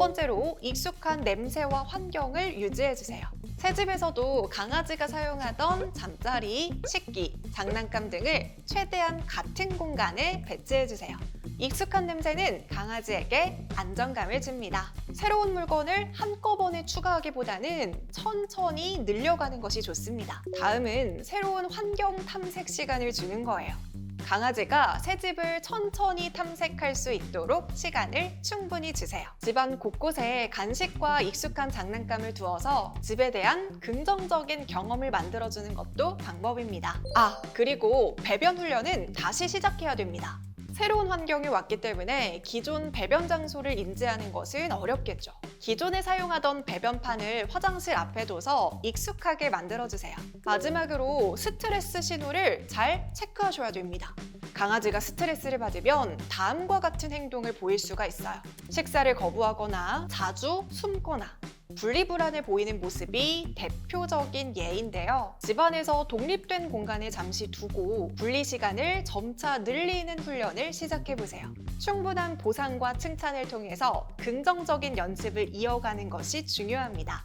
번째로 익숙한 냄새와 환경을 유지해주세요. 새 집에서도 강아지가 사용하던 잠자리, 식기, 장난감 등을 최대한 같은 공간에 배치해주세요. 익숙한 냄새는 강아지에게 안정감을 줍니다. 새로운 물건을 한꺼번에 추가하기보다는 천천히 늘려가는 것이 좋습니다. 다음은 새로운 환경 탐색 시간을 주는 거예요. 강아지가 새 집을 천천히 탐색할 수 있도록 시간을 충분히 주세요. 집안 곳곳에 간식과 익숙한 장난감을 두어서 집에 대한 긍정적인 경험을 만들어주는 것도 방법입니다. 아, 그리고 배변 훈련은 다시 시작해야 됩니다. 새로운 환경에 왔기 때문에 기존 배변 장소를 인지하는 것은 어렵겠죠. 기존에 사용하던 배변판을 화장실 앞에 둬서 익숙하게 만들어주세요. 마지막으로 스트레스 신호를 잘 체크하셔야 됩니다. 강아지가 스트레스를 받으면 다음과 같은 행동을 보일 수가 있어요. 식사를 거부하거나 자주 숨거나 분리불안해 보이는 모습이 대표적인 예인데요. 집안에서 독립된 공간에 잠시 두고 분리 시간을 점차 늘리는 훈련을 시작해 보세요. 충분한 보상과 칭찬을 통해서 긍정적인 연습을 이어가는 것이 중요합니다.